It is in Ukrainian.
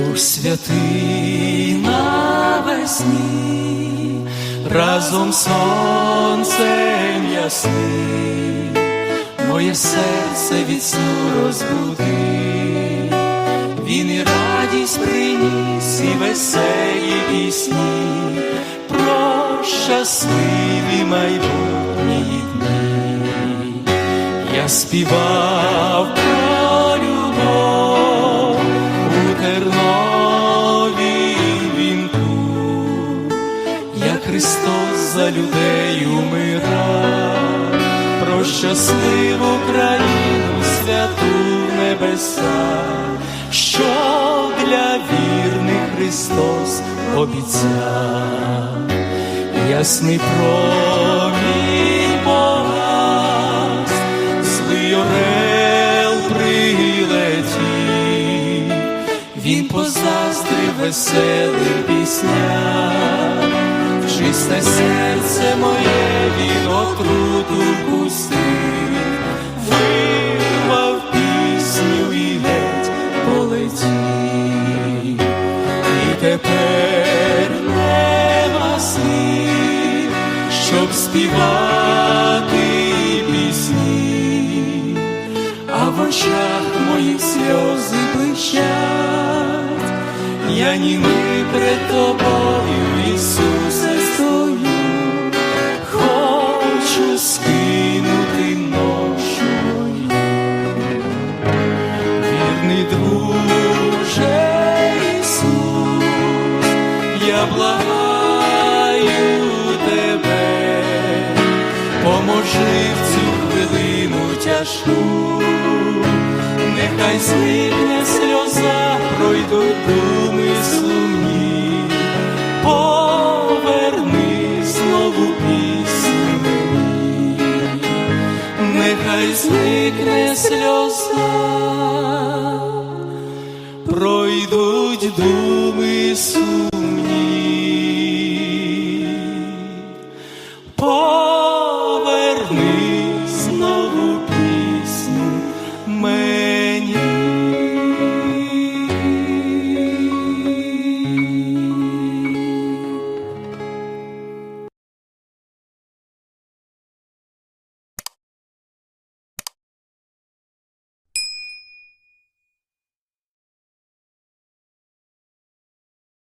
Дух Святий навесні, разом сонцем ясним, моє серце від сну розбуди, він і радість приніс, і веселі пісні, про щасливі майбутні дні. Я співав про щасливу країну святу в небесах, що для вірних Христос обіцяв, ясний промінь погас, злий орел прилетів, він позаздрив веселим пісням, чисте серце моє він тепер нема слів, щоб співати пісні, а в очах моїх сльози блищать, я німий пред тобою, Ісусе, стою, хочу скинути ношу. Вірний друже поможи в цю хвилину тяжку, нехай зникне сльоза, пройдуть думи сумні, поверни знову пісню нехай зникне сльоза, пройдуть думи сумні,